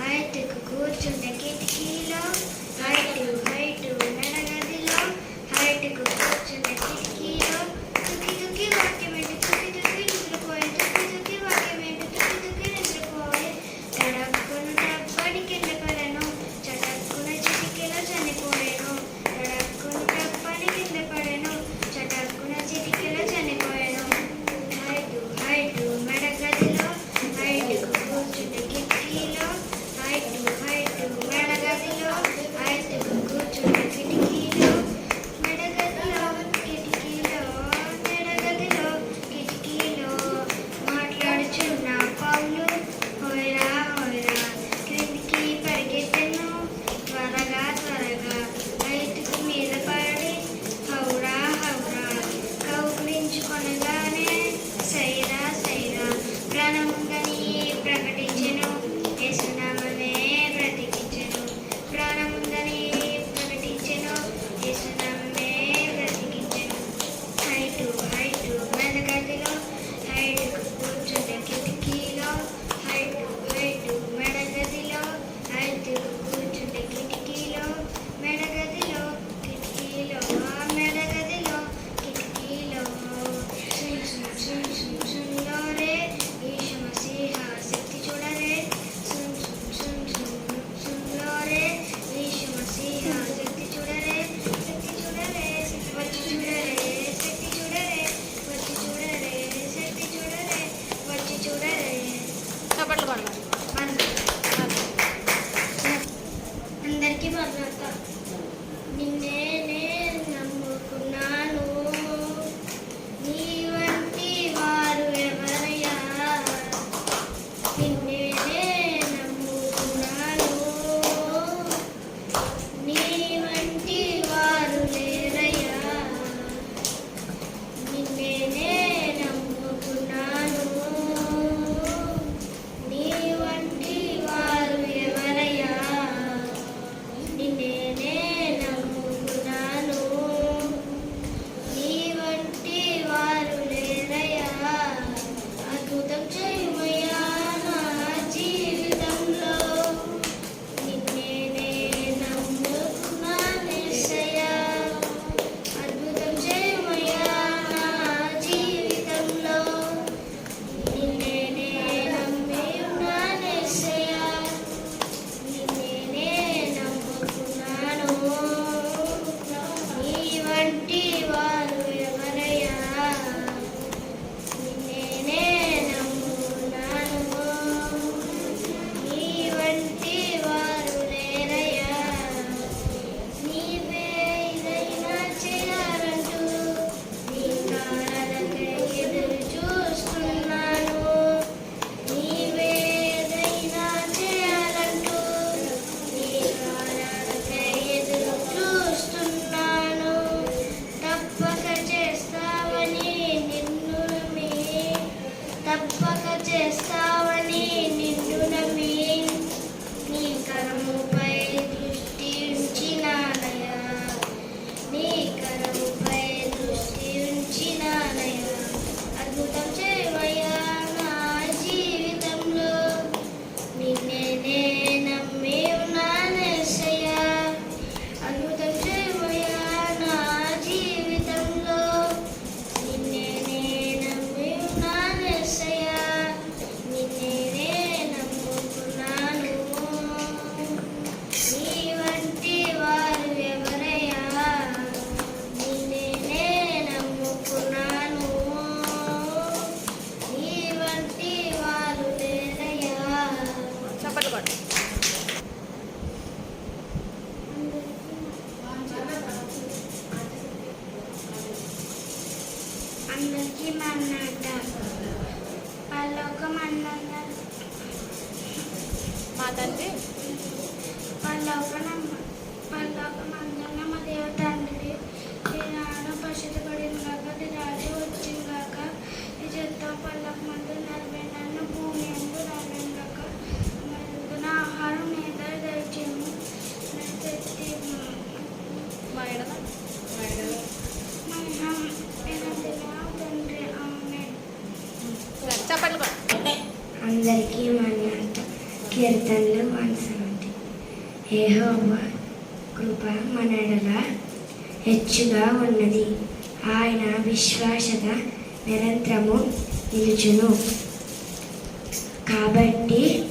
I take a good to negative. అందరికీ మన్నట పల్లోకం అందంగా. మా తండ్రి? పల్లోకం పల్లోకం అందంగా మా దేవ తండ్రి. ఈ నాడు పరిశుద్ధపడిన కాక రాజు వచ్చిందాక ఈ చెత్త పల్లకం యహోవ కృప మనడల హెచ్చుగా ఉన్నది. ఆయన విశ్వాసత నిరంతరము నిలుచును. కాబట్టి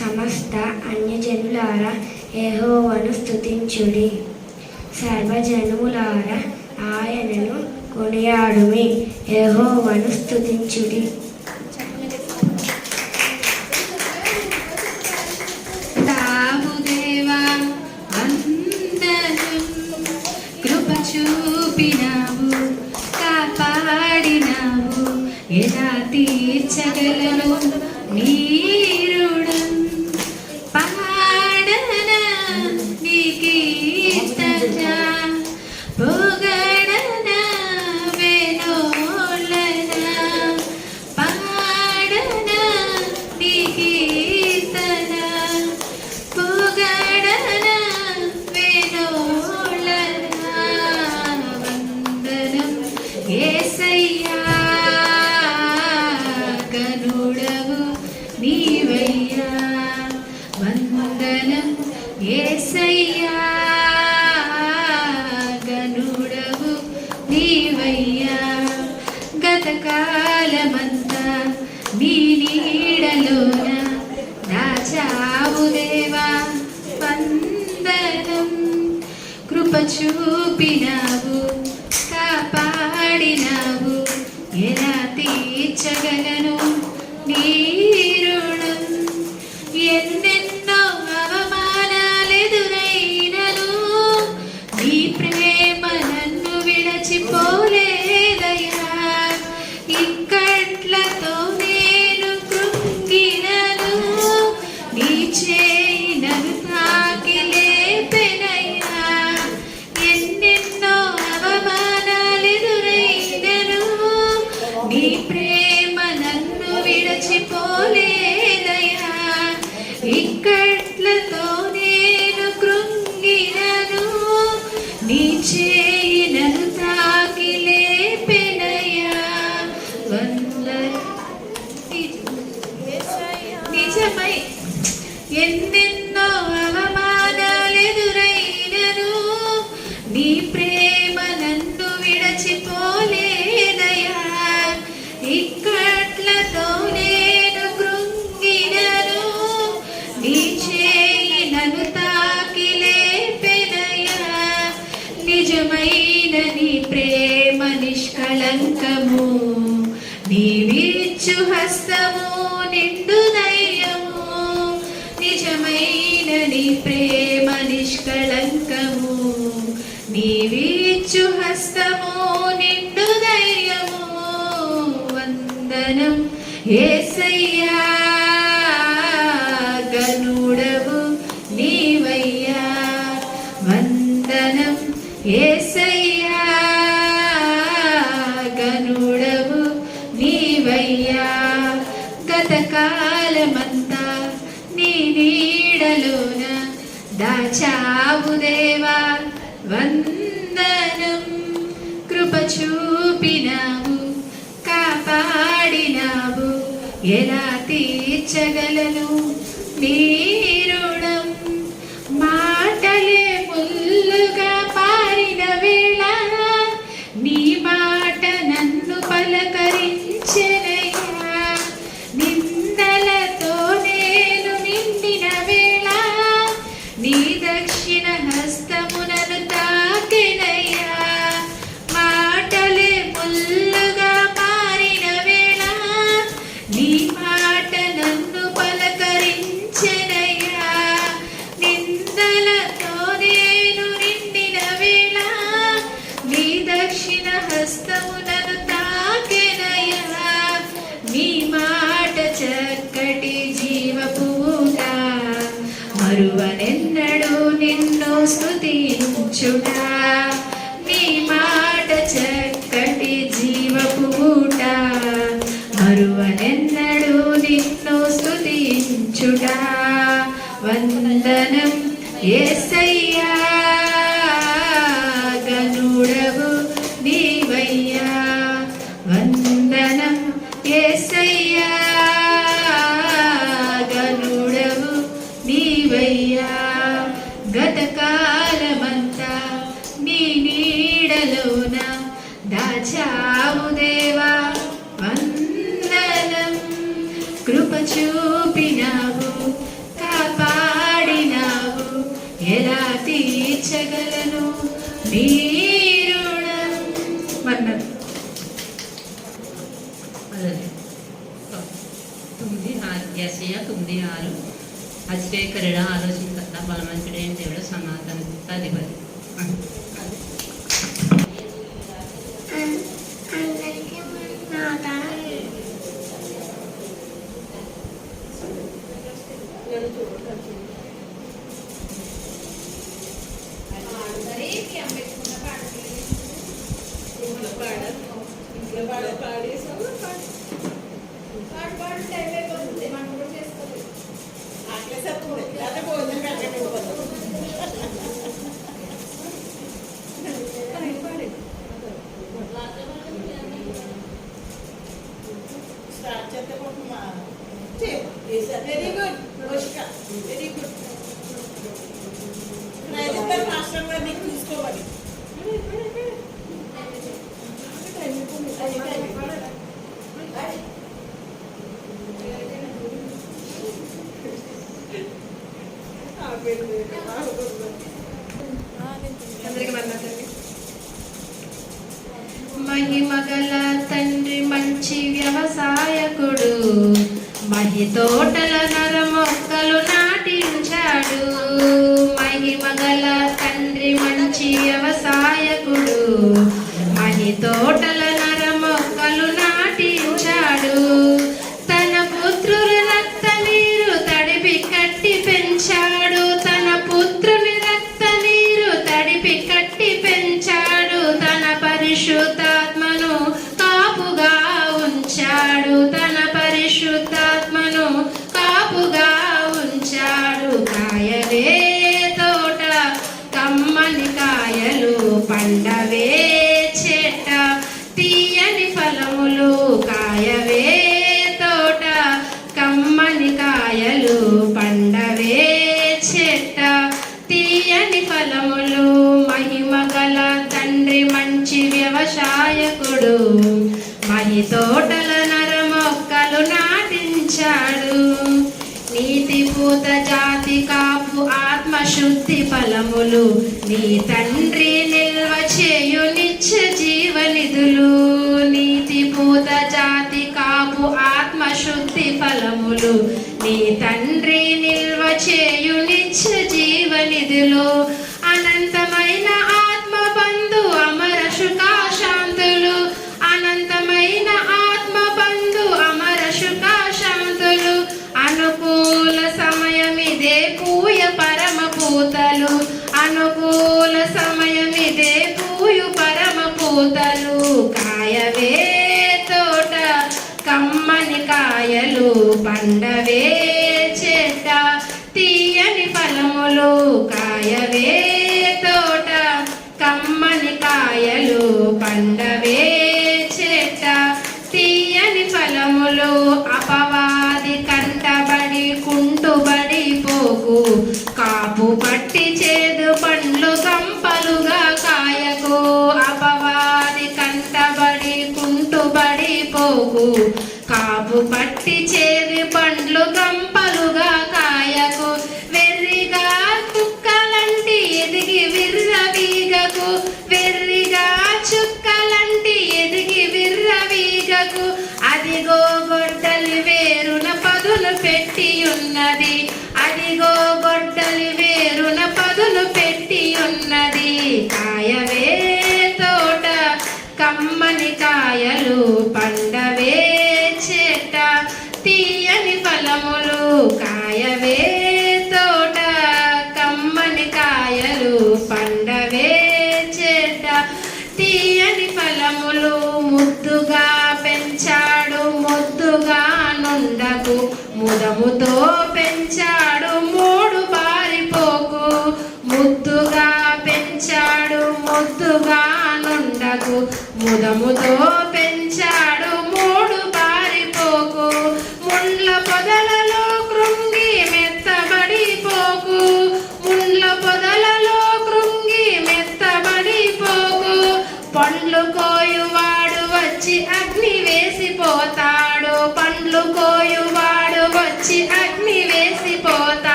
సమస్త అన్యజనులారా యహోవను స్థుతించుడి సర్వజనులారా ఆయనను కొనియాడుమి. యహోవను స్థుతించుడి కృప చూపినావు కాపాడినావు. ఎలా తీర్చగలను నీ నీ ప్రేమ నిష్కళంకము నీవిచ్చు హస్తము నిండు ధైర్యము వందనం ఏసై తీర్చగలను నీ మరువనెన్నడూ నిన్ను స్థుతించుడా కృప చూపినావు కాపాడినావు. ఎలా తీర్చగలను? తొమ్మిది ఆరు యాసయ్య తొమ్మిది ఆరు. అశ్రేకరుడ ఆలోచించ బలమంతుడే దేవుడు సనాతన అధిపతి. తోటల నీ తండ్రి కాపు పట్టి చేరి పండ్లు కంప તું મોદો મોદો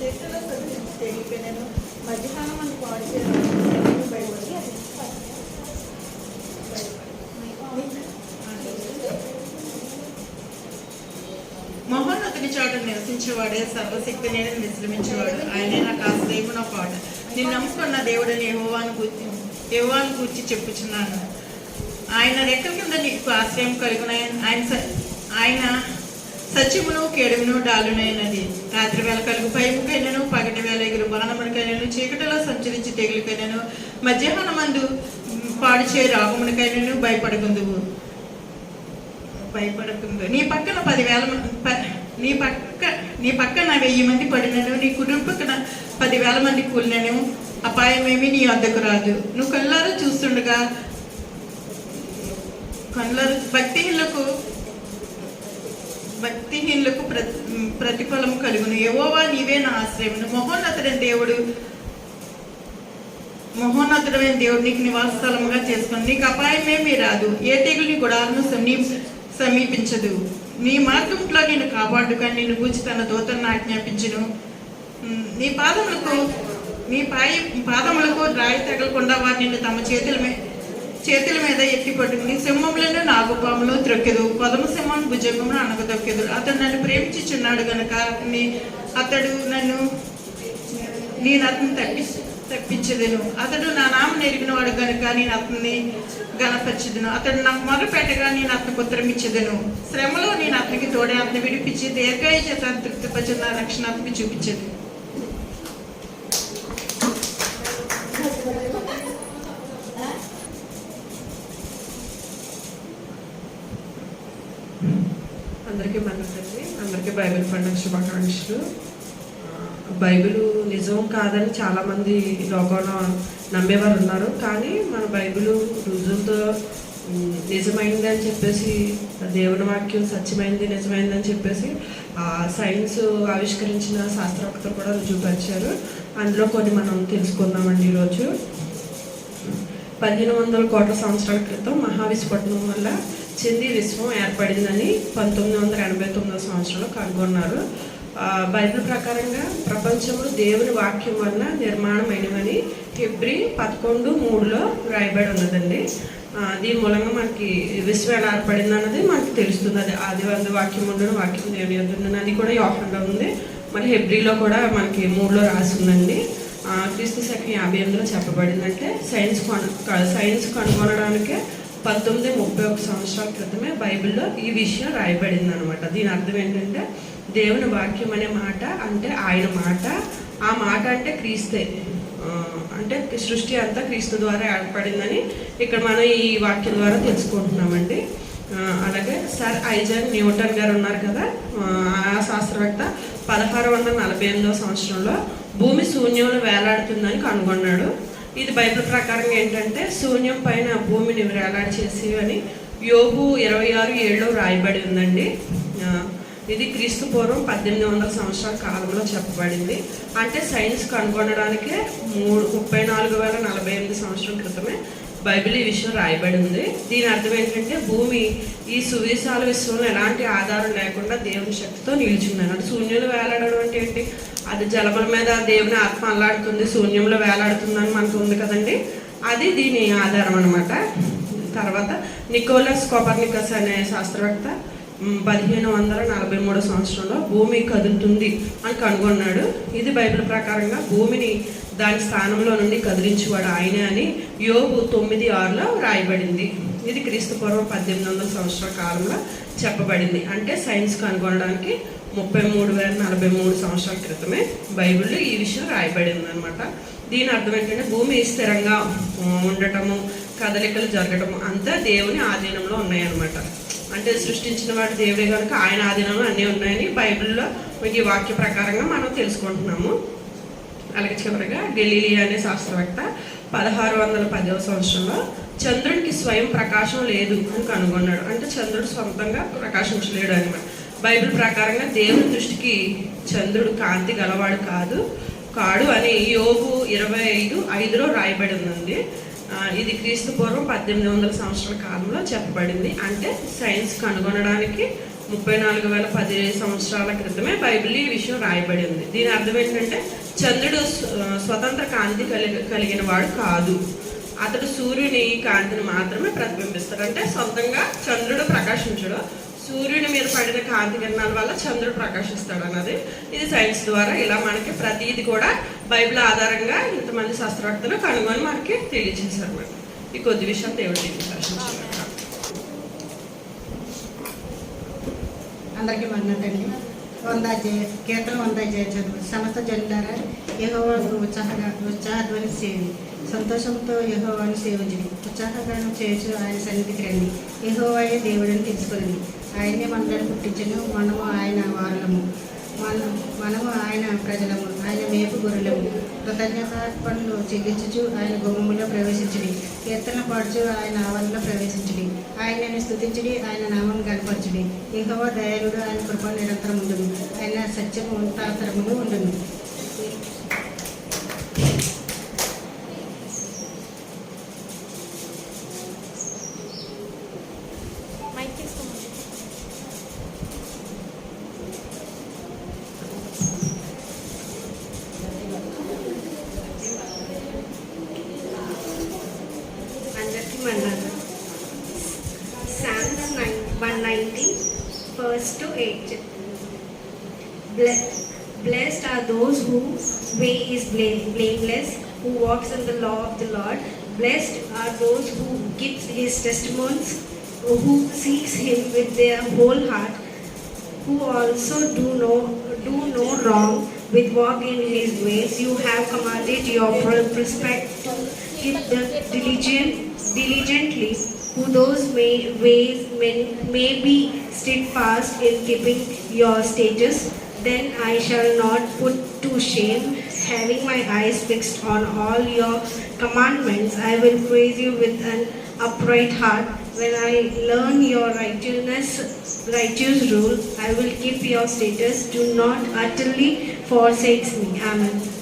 చేతుల్లో సరిగ్గా తెలియపోయినాను మధ్యాహ్నం అని పాడు చేయను భయపడి మహోన్నతుని చాటు నివసించేవాడే సర్వశక్తి నేను విశ్రమించేవాడు. ఆయనే నాకు ఆశ్రయము నా పాట నేను నమ్ముకున్న దేవుడని యహోవాను గుర్తి యహోవాను గుర్చి చెప్పుచున్నాను. ఆయన రెక్కల కింద నీకు ఆశ్రయం కలిగిన ఆయన స- ఆయన సత్యమును కేడును డాలునైనది. రాత్రి వేళ కలుగు పైపుకైనను పగటి వేళ ఎగురు మరణమునికైనను చీకటిలో సంచరించి తెగులకైనను మధ్యాహ్నం మందు పాడిచే రాగమునికైనను భయపడకుందువు. భయపడకుందు. నీ పక్కన పదివేల ప- నీ పక్క నీ పక్కన వెయ్యి మంది పడినను నీ కుటుంబ పక్కన పదివేల మంది కూలినను అపాయమేమి నీ వద్దకు రాదు. నువ్వు కళ్ళారా చూస్తుండగా కళ్ళారు భక్తిహీనులకు భక్తిహీనులకు ప్రతిఫలం కలుగును. ఏవోవా నీవే నా ఆశ్రయమును మహోన్నతుడైన దేవుడు మహోన్నతుడమైన దేవుడు నీకు నివాస స్థలముగా చేసుకుని నీకు అపాయమేమీ రాదు ఏ తెగులు నీ గుడాలను సమీ సమీపించదు. నీ మార్గంలో నేను కాపాడు కానీ నేను గూచి తన దూతను ఆజ్ఞాపించును. నీ పాదములకు నీ పాయి పాదములకు రాయి తగలకుండా వారు నిన్ను తమ చేతుల మీద చేతుల మీద ఎత్తి పట్టుకుని సింహములను నాగుపాములు త్రొక్కెదు. పదము సింహం భుజంగమును అనగదొక్కెదు అతడు నన్ను ప్రేమించుచున్నాడు గనక నీ అతడు నన్ను నేను అతను తప్పి తప్పించదును. అతడు నా నామం ఎరిగిన వాడు గనుక నేను అతన్ని గణపరచదును అతడు నాకు మొదలు పెట్టగా నేను అతనికి ఉత్తరం ఇచ్చదును శ్రమలో నేను అతనికి తోడే అతను విడిపించి దీర్ఘాయ చేత తృప్తిపరిచిన రక్షణ అతనికి చూపించదు అందరికీ మనకండి అందరికీ బైబిల్ పండుగ శుభాకాంక్షలు. బైబిల్ నిజం కాదని చాలామంది లోకంలో నమ్మేవారు ఉన్నారు కానీ మన బైబిల్ రుజువుతో నిజమైందని నిజమైంది అని చెప్పేసి దేవుని వాక్యం సత్యమైంది నిజమైంది అని చెప్పేసి సైన్స్ ఆవిష్కరించిన శాస్త్రవేత్తలు కూడా రుజువుపరిచారు అందులో కొన్ని మనం తెలుసుకుందామండి ఈరోజు. పదిహేను వందల కోట్ల సంవత్సరాల క్రితం మహావిస్ఫోటనం వల్ల చింది విశ్వం ఏర్పడిందని పంతొమ్మిది వందల ఎనభై తొమ్మిదవ సంవత్సరంలో కనుగొన్నారు. బైబిల్ ప్రకారంగా ప్రపంచంలో దేవుని వాక్యం వల్ల నిర్మాణమైనవని ఫిబ్రి పదకొండు మూడులో రాయబడి ఉన్నదండి. దీని మూలంగా మనకి విశ్వం ఎలా ఏర్పడింది అన్నది మనకి తెలుస్తుంది. అది ఆది వంద వాక్యం ఉండను వాక్యం దేవుని యొద్ద అది కూడా యోహంలో ఉంది. మరి హెబ్రిలో కూడా మనకి మూడులో రాసిందండి క్రీస్తు శకం యాభై ఎనిమిదిలో చెప్పబడిందంటే సైన్స్ కను సైన్స్ కనుగొనడానికే పంతొమ్మిది ముప్పై ఒక సంవత్సరాల క్రితమే బైబిల్లో ఈ విషయం రాయబడింది అనమాట దీని అర్థం ఏంటంటే దేవుని వాక్యం అనే మాట అంటే ఆయన మాట. ఆ మాట అంటే క్రీస్తే. అంటే సృష్టి అంతా క్రీస్తు ద్వారా ఏర్పడిందని ఇక్కడ మనం ఈ వాక్యం ద్వారా తెలుసుకుంటున్నామండి. అలాగే సార్ ఐజాక్ న్యూటన్ గారు ఉన్నారు కదా ఆ, శాస్త్రవేత్త పదహారు వందల నలభై ఎనిమిదవ సంవత్సరంలో భూమి శూన్యంలో వేలాడుతుందని కనుగొన్నాడు. ఇది బైబిల్ ప్రకారం ఏంటంటే శూన్యం పైన భూమిని వేలాడి చేసి అని యోగు ఇరవై ఆరు ఏడులో రాయబడి ఉందండి. ఇది క్రీస్తు పూర్వం పద్దెనిమిది వందల సంవత్సరాల కాలంలో చెప్పబడింది. అంటే సైన్స్ కనుగొనడానికే మూడు ముప్పై నాలుగు వేల నలభై ఎనిమిది సంవత్సరం క్రితమే బైబిల్ ఈ విషయం రాయబడి ఉంది. దీని అర్థం ఏంటంటే భూమి ఈ సువిశాల విశ్వంలో ఎలాంటి ఆధారం లేకుండా దేవుని శక్తితో నిలిచిందని అంటే శూన్యంలో వేలాడడం అంటే ఏంటి? అది జలముల మీద దేవుని ఆత్మ అల్లాడుతుంది శూన్యంలో వేలాడుతుందని మనకు ఉంది కదండి. అది దీని ఆధారం అనమాట తర్వాత నికోలస్ కోపర్నికస్ అనే శాస్త్రవేత్త పదిహేను వందల నలభై మూడో సంవత్సరంలో భూమి కదులుతుంది అని కనుగొన్నాడు. ఇది బైబిల్ ప్రకారంగా భూమిని దాని స్థానంలో నుండి కదిలించేవాడు ఆయనే అని యోగు తొమ్మిది ఆరులో రాయబడింది. ఇది క్రీస్తు పూర్వం పద్దెనిమిది వందల సంవత్సరాల కాలంలో చెప్పబడింది. అంటే సైన్స్ కనుగొనడానికి ముప్పై మూడు వేల నలభై మూడు సంవత్సరాల క్రితమే బైబిల్లో ఈ విషయం రాయబడింది అనమాట దీని అర్థం ఏంటంటే భూమి స్థిరంగా ఉండటము కదలికలు జరగటము అంతా దేవుని ఆధీనంలో ఉన్నాయన్నమాట. అంటే సృష్టించిన వాడు దేవుడే కనుక ఆయన ఆధీనంలో అన్నీ ఉన్నాయని బైబిల్లో మనకి ఈ వాక్య ప్రకారంగా మనం తెలుసుకుంటున్నాము. అలాగే చివరిగా గెలీలి అనే శాస్త్రవేత్త పదహారు వందల పదవ సంవత్సరంలో చంద్రుడికి స్వయం ప్రకాశం లేదు అని కనుగొన్నాడు. అంటే చంద్రుడు సొంతంగా ప్రకాశించలేడు అనమాట. బైబిల్ ప్రకారంగా దేవుని దృష్టికి చంద్రుడు కాంతి గలవాడు కాదు కాడు అని యోగు ఇరవై ఐదు ఐదులో రాయబడి ఉందండి. ఇది క్రీస్తు పూర్వం పద్దెనిమిది వందల సంవత్సరాల కాలంలో చెప్పబడింది. అంటే సైన్స్ కనుగొనడానికి ముప్పై నాలుగు వేల పది సంవత్సరాల క్రితమే బైబిల్ ఈ విషయం రాయబడి ఉంది. దీని అర్థం ఏంటంటే చంద్రుడు స్వతంత్ర కాంతి కలిగి కలిగిన వాడు కాదు. అతడు సూర్యుని కాంతిని మాత్రమే ప్రతిబింబిస్తాడు. అంటే సొంతంగా చంద్రుడు ప్రకాశించడు. సూర్యుని మీద పడిన కాంతి కిరణాల వల్ల చంద్రుడు ప్రకాశిస్తాడు అన్నది ఇది సైన్స్ ద్వారా. ఇలా మనకి ప్రతిది కూడా బైబిల్ ఆధారంగా ఇంతమంది శాస్త్రవేత్తలు కనుగొని మనకి తెలియజేశారు మేడం ఈ కొద్ది విషయం దేవుడు దీనికి అందరికీ మన్నటండి వంద జయ కీర్తన వంద జయ చదువు సమస్త జల్లారా యహోవాకు ఉత్సాహంగా ఉత్సాహధ్వని సేవి సంతోషంతో యహోవాను సేవించండి. ఉత్సాహగానం చేయొచ్చు ఆయన సన్నిధికి రండి. యహోవాయే దేవుడిని తెలుసుకుని ఆయనే మనలను పుట్టించను మనము ఆయన వారులము. మనం మనము ఆయన ప్రజలము ఆయన మేపు గొర్రెలము. కృతజ్ఞతార్పణలు చెల్లించుచు ఆయన గుమ్మములో ప్రవేశించడి కీర్తన పాడుచు ఆయన ఆవరణలో ప్రవేశించడి ఆయనను స్థుతించడి ఆయన నామం కనపరచడి ఇంకవ దయాళుడు ఆయన కృప నిరంతరం ఉండును ఆయన సత్యము ఉంటాతరములు ఉండును. Keep his testimonies, who seeks him with their whole heart, who also do no do no wrong, with walk in his ways. You have commanded your prospect to keep the diligent diligently, who those may, ways may, may be steadfast in keeping your status. Then I shall not put to shame, having my eyes fixed on all your commandments. I will praise you with an upright heart. When I learn your righteousness, righteous rule, I will keep your status. Do not utterly forsake me. Amen.